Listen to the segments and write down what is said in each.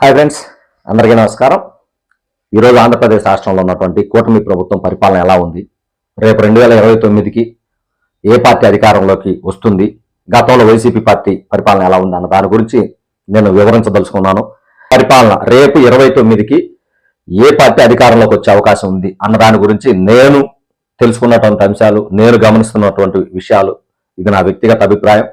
Hi friends అందరికీ నమస్కారం. ఈరోజు ఆంధ్రప్రదేశ్ రాష్ట్రంలో ఉన్నటువంటి కూటమి ప్రభుత్వం పరిపాలన ఎలా ఉంది? రేపు రెండు వేల ఇరవై తొమ్మిదికి ఏ పార్టీ అధికారంలోకి వస్తుంది? గతంలో వైసీపీ పార్టీ పరిపాలన ఎలా ఉంది అన్న దాని గురించి నేను వివరించదలుచుకున్నాను. పరిపాలన రేపు ఇరవై తొమ్మిదికి ఏ పార్టీ అధికారంలోకి వచ్చే అవకాశం ఉంది అన్న దాని గురించి నేను తెలుసుకున్నటువంటి అంశాలు నేను గమనిస్తున్నటువంటి విషయాలు ఇది నా వ్యక్తిగత అభిప్రాయం.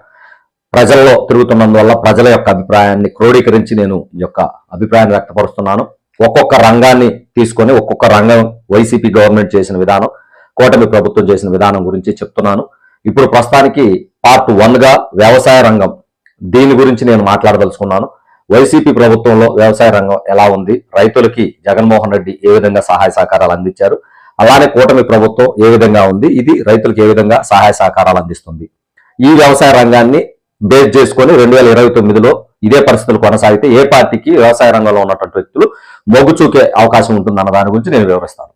ప్రజల్లో తిరుగుతున్నందువల్ల ప్రజల యొక్క అభిప్రాయాన్ని క్రోడీకరించి నేను ఈ యొక్క అభిప్రాయాన్ని వ్యక్తపరుస్తున్నాను. ఒక్కొక్క రంగాన్ని తీసుకొని ఒక్కొక్క రంగం వైసీపీ గవర్నమెంట్ చేసిన విధానం కూటమి ప్రభుత్వం చేసిన విధానం గురించి చెప్తున్నాను. ఇప్పుడు ప్రస్తుతానికి పార్ట్ వన్గా వ్యవసాయ రంగం దీని గురించి నేను మాట్లాడదలుచుకున్నాను. వైసీపీ ప్రభుత్వంలో వ్యవసాయ రంగం ఎలా ఉంది? రైతులకి జగన్మోహన్ రెడ్డి ఏ విధంగా సహాయ సహకారాలు అందించారు? అలానే కూటమి ప్రభుత్వం ఏ విధంగా ఉంది? ఇది రైతులకు ఏ విధంగా సహాయ సహకారాలు అందిస్తుంది? ఈ వ్యవసాయ రంగాన్ని బేస్ చేసుకొని రెండు వేల ఇరవై తొమ్మిదిలో ఇదే పరిస్థితులు కొనసాగితే ఏ పార్టీకి వ్యవసాయ రంగంలో ఉన్నటువంటి వ్యక్తులు మొగ్గు చూకే అవకాశం ఉంటుందన్న దాని గురించి నేను వివరిస్తాను.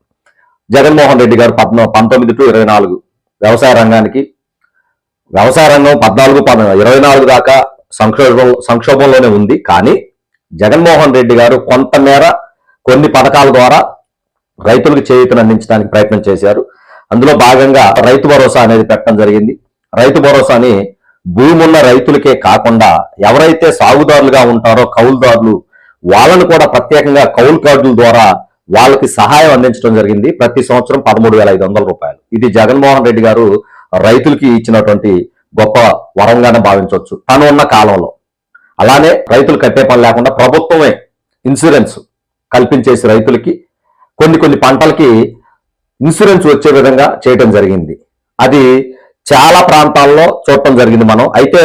జగన్మోహన్ రెడ్డి గారు పద్నా పంతొమ్మిది టు ఇరవై నాలుగు వ్యవసాయ రంగానికి వ్యవసాయ రంగం పద్నాలుగు పద- ఇరవై నాలుగు దాకా సంక్షోభం సంక్షోభంలోనే ఉంది. కానీ జగన్మోహన్ రెడ్డి గారు కొంతమేర కొన్ని పథకాల ద్వారా రైతులకు చేయూతను అందించడానికి ప్రయత్నం చేశారు. అందులో భాగంగా రైతు భరోసా అనేది పెట్టడం జరిగింది. రైతు భరోసాని భూమి ఉన్న రైతులకే కాకుండా ఎవరైతే సాగుదారులుగా ఉంటారో కౌలుదారులు వాళ్ళను కూడా ప్రత్యేకంగా కౌలు కార్డుల ద్వారా వాళ్ళకి సహాయం అందించడం జరిగింది. ప్రతి సంవత్సరం పదమూడు వేల ఐదు వందల రూపాయలు. ఇది జగన్మోహన్ రెడ్డి గారు రైతులకి ఇచ్చినటువంటి గొప్ప వరంగానే భావించవచ్చు. తను ఉన్న కాలంలో. అలానే రైతులు కట్టే పని లేకుండా ప్రభుత్వమే ఇన్సూరెన్స్ కల్పించేసి రైతులకి కొన్ని కొన్ని పంటలకి ఇన్సూరెన్స్ వచ్చే విధంగా చేయటం జరిగింది. అది చాలా ప్రాంతాల్లో చూడటం జరిగింది మనం. అయితే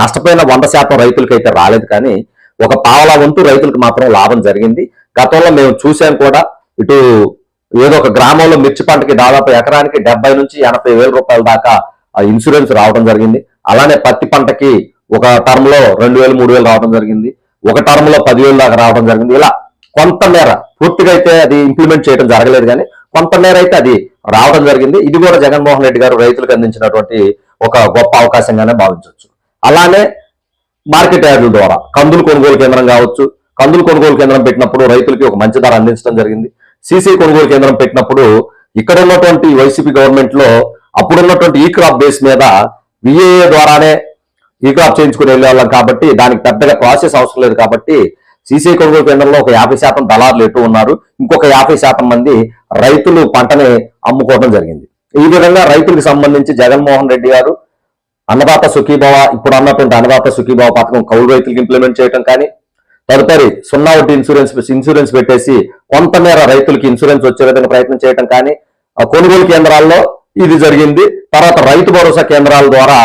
నష్టపోయిన వంద శాతం రైతులకి అయితే రాలేదు కానీ ఒక పావలా వంతు రైతులకు మాత్రం లాభం జరిగింది. గతంలో మేము చూసాం కూడా ఇటు ఏదో ఒక గ్రామంలో మిర్చి పంటకి దాదాపు ఎకరానికి డెబ్బై నుంచి ఎనభై వేల రూపాయల దాకా ఆ ఇన్సూరెన్స్ రావడం జరిగింది. అలానే పత్తి పంటకి ఒక టర్మ్లో రెండు వేలు మూడు వేలు రావడం జరిగింది. ఒక టర్మ్లో పదివేలు దాకా రావడం జరిగింది. ఇలా కొంతమేర పూర్తిగా అయితే అది ఇంప్లిమెంట్ చేయడం జరగలేదు కానీ కొంతమేర అయితే అది రావడం జరిగింది. ఇది కూడా జగన్మోహన్ రెడ్డి గారు రైతులకు అందించినటువంటి ఒక గొప్ప అవకాశంగానే భావించవచ్చు. అలానే మార్కెట్ యార్డుల ద్వారా కందులు కొనుగోలు కేంద్రం కావచ్చు. కందులు కొనుగోలు కేంద్రం పెట్టినప్పుడు రైతులకి ఒక మంచి ధర అందించడం జరిగింది. సీసీ కొనుగోలు కేంద్రం పెట్టినప్పుడు ఇక్కడ ఉన్నటువంటి వైసీపీ గవర్నమెంట్లో అప్పుడున్నటువంటి ఈ క్రాప్ బేస్ మీద విఏఏ ద్వారానే ఈ క్రాప్ చేయించుకుని వెళ్ళేవాళ్ళం కాబట్టి దానికి పెద్దగా ప్రాసెస్ అవసరం లేదు కాబట్టి సీసీ కొనుగోలు కేంద్రంలో ఒక యాభై శాతం దళారులు ఎటు ఉన్నారు? ఇంకొక యాభై శాతం మంది రైతులు పంటని అమ్ముకోవడం జరిగింది. ఈ విధంగా రైతులకు సంబంధించి జగన్మోహన్ రెడ్డి గారు అన్నదాత సుఖీభావ ఇప్పుడు అన్నటువంటి అన్నదాత సుఖీభావ పథకం కౌలు రైతులకు ఇంప్లిమెంట్ చేయడం కానీ తదుపరి సున్నా వడ్డీ ఇన్సూరెన్స్ ఇన్సూరెన్స్ పెట్టేసి కొంతమేర రైతులకు ఇన్సూరెన్స్ వచ్చే విధంగా ప్రయత్నం చేయడం కానీ కొనుగోలు కేంద్రాల్లో ఇది జరిగింది. తర్వాత రైతు భరోసా కేంద్రాల ద్వారా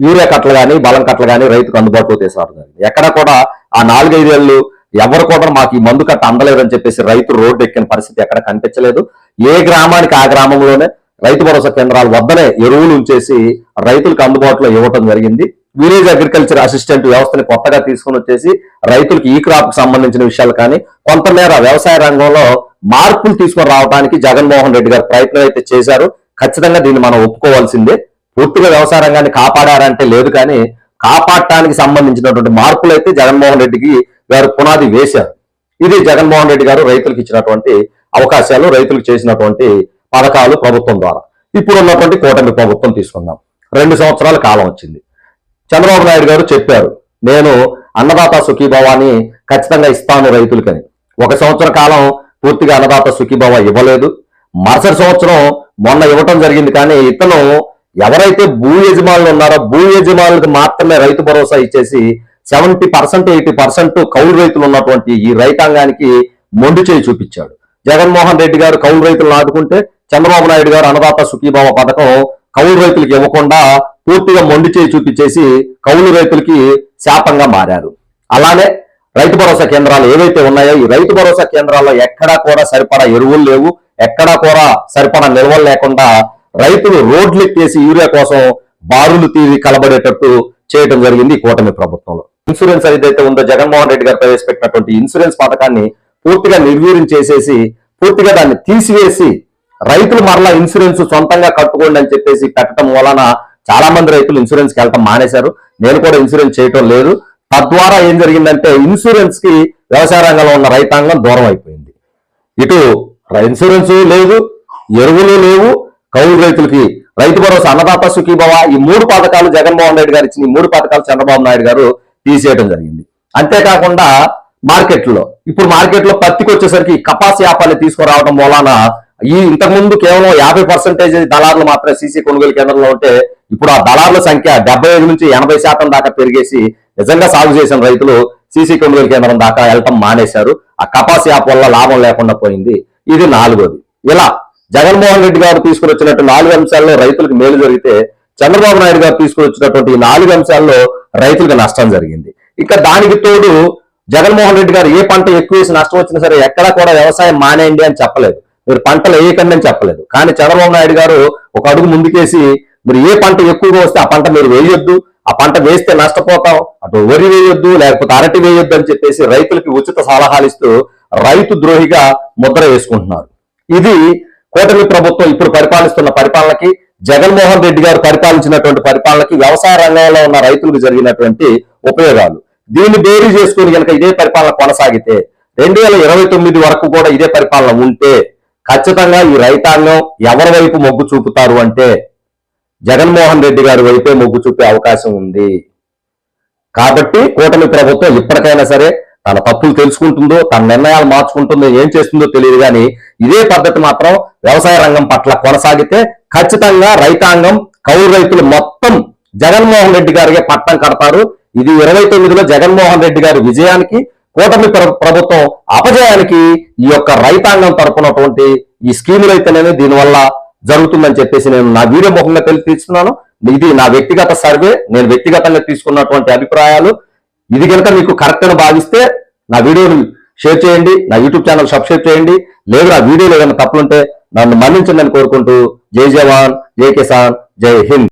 యూరియా కట్టలు కానీ బలం కట్టలు కానీ రైతుకు అందుబాటులో తీసుకురావడం జరిగింది. ఎక్కడ కూడా ఆ నాలుగైదేళ్ళు ఎవరు కూడా మాకు ఈ మందు కట్ట అందలేదని చెప్పేసి రైతు రోడ్డు ఎక్కిన పరిస్థితి ఎక్కడ కనిపించలేదు. ఏ గ్రామానికి ఆ గ్రామంలోనే రైతు భరోసా కేంద్రాల వద్దనే ఎరువులు ఉంచేసి రైతులకు అందుబాటులో ఇవ్వటం జరిగింది. విలేజ్ అగ్రికల్చర్ అసిస్టెంట్ వ్యవస్థని కొత్తగా తీసుకుని వచ్చేసి రైతులకు ఈ క్రాప్కి సంబంధించిన విషయాలు కానీ కొంతమేర వ్యవసాయ రంగంలో మార్పులు తీసుకొని రావడానికి జగన్మోహన్ రెడ్డి గారు ప్రయత్నం అయితే చేశారు. ఖచ్చితంగా దీన్ని మనం ఒప్పుకోవాల్సిందే. పూర్తిగా వ్యవసాయ రంగాన్ని కాపాడారంటే లేదు కానీ కాపాడటానికి సంబంధించినటువంటి మార్పులు అయితే జగన్మోహన్ రెడ్డికి గారు పునాది వేశారు. ఇది జగన్మోహన్ రెడ్డి గారు రైతులకు ఇచ్చినటువంటి అవకాశాలు రైతులకు చేసినటువంటి పథకాలు ప్రభుత్వం ద్వారా. ఇప్పుడు ఉన్నటువంటి కూటమి ప్రభుత్వం తీసుకుందాం. రెండు సంవత్సరాల కాలం వచ్చింది. చంద్రబాబు నాయుడు గారు చెప్పారు నేను అన్నదాత సుఖీభావాన్ని ఖచ్చితంగా ఇస్తాను రైతులకని. ఒక సంవత్సర కాలం పూర్తిగా అన్నదాత సుఖీభావ ఇవ్వలేదు. మరుసటి సంవత్సరం మొన్న ఇవ్వటం జరిగింది కానీ ఇతను ఎవరైతే భూ యజమానులు ఉన్నారో భూ యజమానులకు మాత్రమే రైతు భరోసా ఇచ్చేసి సెవెంటీ పర్సెంట్ ఎయిటీ పర్సెంట్ కౌలు రైతులు ఉన్నటువంటి ఈ రైతాంగానికి మొండి చేయి చూపించాడు. జగన్మోహన్ రెడ్డి గారు కౌలు రైతులను ఆదుకుంటే చంద్రబాబు నాయుడు గారు అన్నదాత సుఖీభావ పథకం కౌలు రైతులకు ఇవ్వకుండా పూర్తిగా మొండి చేయి చూపించేసి కౌలు రైతులకి శాపంగా మారారు. అలానే రైతు భరోసా కేంద్రాలు ఏవైతే ఉన్నాయో ఈ రైతు భరోసా కేంద్రాల్లో ఎక్కడా కూడా సరిపడా ఎరువులు లేవు ఎక్కడా కూడా సరిపడా నిల్వలు లేకుండా రైతులు రోడ్లు ఎక్కేసి యూరియా కోసం బారులు తీరి కలబడేటట్టు చేయడం జరిగింది కూటమి ప్రభుత్వంలో. ఇన్సూరెన్స్ ఏదైతే ఉందో జగన్మోహన్ రెడ్డి గారు ప్రవేశపెట్టినటువంటి ఇన్సూరెన్స్ పథకాన్ని పూర్తిగా నిర్వీర్యం చేసేసి పూర్తిగా దాన్ని తీసివేసి రైతులు మరలా ఇన్సూరెన్స్ సొంతంగా కట్టుకోండి అని చెప్పేసి పెట్టడం వలన చాలా మంది రైతులు ఇన్సూరెన్స్కి వెళ్ళటం మానేశారు. నేను కూడా ఇన్సూరెన్స్ చేయటం లేదు. తద్వారా ఏం జరిగిందంటే ఇన్సూరెన్స్కి వ్యవసాయ రంగంలో ఉన్న రైతాంగం దూరం అయిపోయింది. ఇటు ఇన్సూరెన్స్ లేదు ఎరువులు లేవు కౌలు రైతులకి రైతు భరోసా అన్నదాత సుఖీభవ ఈ మూడు పథకాలు జగన్మోహన్ రెడ్డి గారు ఇచ్చిన ఈ మూడు పథకాలు చంద్రబాబు నాయుడు గారు తీసేయడం జరిగింది. అంతేకాకుండా మార్కెట్లో ఇప్పుడు మార్కెట్లో పత్తికి వచ్చేసరికి కపాస్ వ్యాపారాలు తీసుకురావడం మూలాన ఈ ఇంతకుముందు కేవలం యాభై పర్సెంటేజ్ దళారులు మాత్రమే సీసీ కొనుగోలు కేంద్రంలో ఉంటే ఇప్పుడు ఆ దళారుల సంఖ్య డెబ్బై ఐదు నుంచి ఎనభై శాతం దాకా పెరిగేసి నిజంగా సాగు చేసిన రైతులు సీసీ కొనుగోలు కేంద్రం దాకా వెళ్ళటం మానేశారు. ఆ కపాస్ యాప్ వల్ల లాభం లేకుండా పోయింది. ఇది నాలుగోది. ఇలా జగన్మోహన్ రెడ్డి గారు తీసుకుని వచ్చినట్టు నాలుగు అంశాల్లో రైతులకు మేలు జరిగితే చంద్రబాబు నాయుడు గారు తీసుకుని వచ్చినటువంటి ఈ నాలుగు అంశాల్లో రైతులకు నష్టం జరిగింది. ఇక దానికి తోడు జగన్మోహన్ రెడ్డి గారు ఏ పంట ఎక్కువ వేసి నష్టం వచ్చినా సరే ఎక్కడా కూడా వ్యవసాయం మానేయండి అని చెప్పలేదు. మీరు పంటలు వేయకండి అని చెప్పలేదు. కానీ చంద్రబాబు నాయుడు గారు ఒక అడుగు ముందుకేసి మీరు ఏ పంట ఎక్కువగా వస్తే ఆ పంట మీరు వేయొద్దు ఆ పంట వేస్తే నష్టపోతాం అటు వరి వేయొద్దు లేకపోతే అరటి వేయొద్దు అని చెప్పేసి రైతులకి ఉచిత సలహాలు ఇస్తూ రైతు ద్రోహిగా ముద్ర వేసుకుంటున్నారు. ఇది కూటమి ప్రభుత్వం ఇప్పుడు పరిపాలిస్తున్న పరిపాలనకి జగన్మోహన్ రెడ్డి గారు పరిపాలించినటువంటి పరిపాలనకి వ్యవసాయ రంగంలో ఉన్న రైతులకు జరిగినటువంటి ఉపయోగాలు. దీన్ని బేరీ చేసుకుని కనుక ఇదే పరిపాలన కొనసాగితే రెండు వేల ఇరవై తొమ్మిది వరకు కూడా ఇదే పరిపాలన ఉంటే ఖచ్చితంగా ఈ రైతాంగం ఎవరి వైపు మొగ్గు చూపుతారు అంటే జగన్మోహన్ రెడ్డి గారి వైపే మొగ్గు చూపే అవకాశం ఉంది. కాబట్టి కూటమి ప్రభుత్వం ఇప్పటికైనా సరే తన తప్పులు తెలుసుకుంటుందో తన నిర్ణయాలు మార్చుకుంటుందో ఏం చేస్తుందో తెలియదు కానీ ఇదే పద్ధతి మాత్రం వ్యవసాయ రంగం పట్ల కొనసాగితే ఖచ్చితంగా రైతాంగం కౌలు రైతులు మొత్తం జగన్మోహన్ రెడ్డి గారికి పట్టం కడతారు. ఇది ఇరవై తొమ్మిదిలో జగన్మోహన్ రెడ్డి గారి విజయానికి కూటమి ప్ర- ప్రభుత్వం అపజయానికి ఈ యొక్క రైతాంగం తరపునటువంటి ఈ స్కీములు అయితేనేమి దీనివల్ల జరుగుతుందని చెప్పేసి నేను నా వీడియో ముఖంగా తెలియజేస్తున్నాను ఇది నా వ్యక్తిగత సర్వే నేను వ్యక్తిగతంగా తీసుకున్నటువంటి అభిప్రాయాలు. ఇది కనుక మీకు కరెక్ట్ అని భావిస్తే నా వీడియోని షేర్ చేయండి నా యూట్యూబ్ ఛానల్ సబ్స్క్రైబ్ చేయండి. లేదు నా వీడియోలో ఏదైనా తప్పులుంటే నన్ను మన్నించండి అని కోరుకుంటూ జై జవాన్ జై కిసాన్ జై హింద్.